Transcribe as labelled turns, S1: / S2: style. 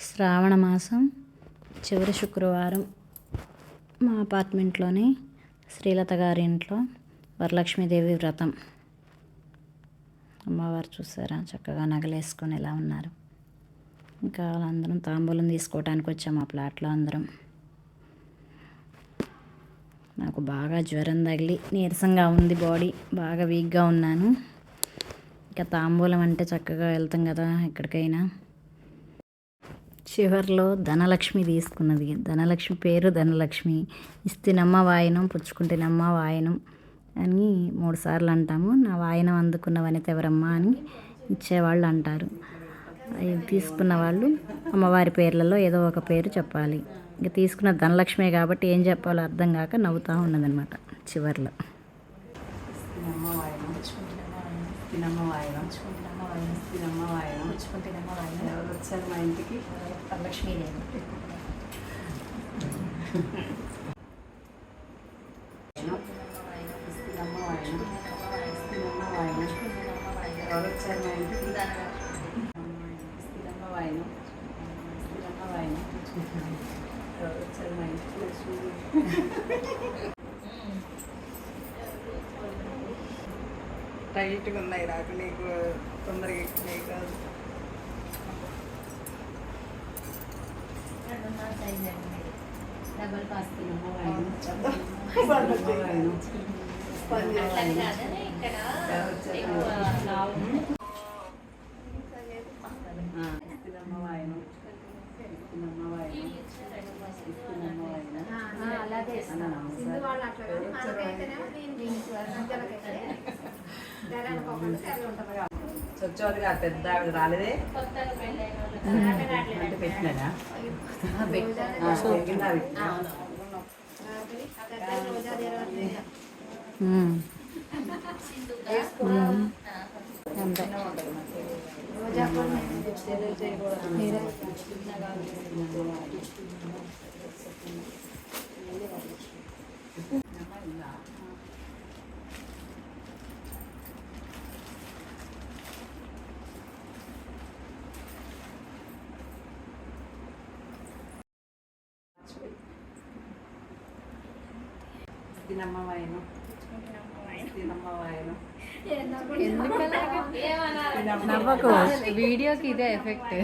S1: శ్రావణ మాసం చివరి శుక్రవారం మా అపార్ట్మెంట్లోని శ్రీలత గారి ఇంట్లో వరలక్ష్మీదేవి వ్రతం. అమ్మవారు చూసారా? చక్కగా నగలేసుకొని ఎలా ఉన్నారు? ఇంకా వాళ్ళందరం తాంబూలం తీసుకోవడానికి వచ్చాము ఆ ప్లాట్లో అందరం. నాకు బాగా జ్వరం తగిలి నీరసంగా ఉంది బాడీ బాగా వీక్గా ఉన్నాను. ఇంకా తాంబూలం అంటే చక్కగా వెళ్తాం కదా ఎక్కడికైనా. చివర్లో ధనలక్ష్మి తీసుకున్నది. ధనలక్ష్మి పేరు ధనలక్ష్మి. ఇస్తేనమ్మ వాయనం పుచ్చుకుంటేనమ్మ వాయనం అని మూడు సార్లు అంటాము. నా వాయనం అందుకున్న వనిత ఎవరమ్మా అని ఇచ్చేవాళ్ళు అంటారు. తీసుకున్న వాళ్ళు అమ్మవారి పేర్లలో ఏదో ఒక పేరు చెప్పాలి. ఇంకా తీసుకున్న ధనలక్ష్మే కాబట్టి ఏం చెప్పాలో అర్థం కాక నవ్వుతూ ఉన్నదనమాట చివర్లో.
S2: తినమ్మ వాయనం. తినమ్మ వాయనం తినమ్మ వాయనం ఎవరు వచ్చారు మా ఇంటికి.
S1: లక్ష్మీదేవి
S2: తినమ్మ వాయనం. తినమ్మ వాయనం. ఎవరు వచ్చారు మా ఇంటికి? తినమ్మ వాయనం. తినమ్మ వాయనం. ఎవరు వచ్చారు మా ఇంటికి? టైట్గా ఉన్నాయి నాకు. నీకు తొందరగా ఎక్కినాయి కాదు.
S1: డబల్ పాస్
S2: వాయనం తినమ్మ వాయనం ఎవరు వచ్చారు ఆ, ఇస్తినమ్మ వాయనం ఇస్తినమ్మ వాయనం ఇస్తినమ్మ వాయనం అన్నాను ఒకసారి. చొచ్చోది కాదు పెద్ద ఆవిడ రాలేదే అంటే.
S1: అంతే
S2: వాయనం ఇస్తినమ్మ వాయనం
S3: నవ్వకు వీడియోకి ఇదే ఎఫెక్ట్.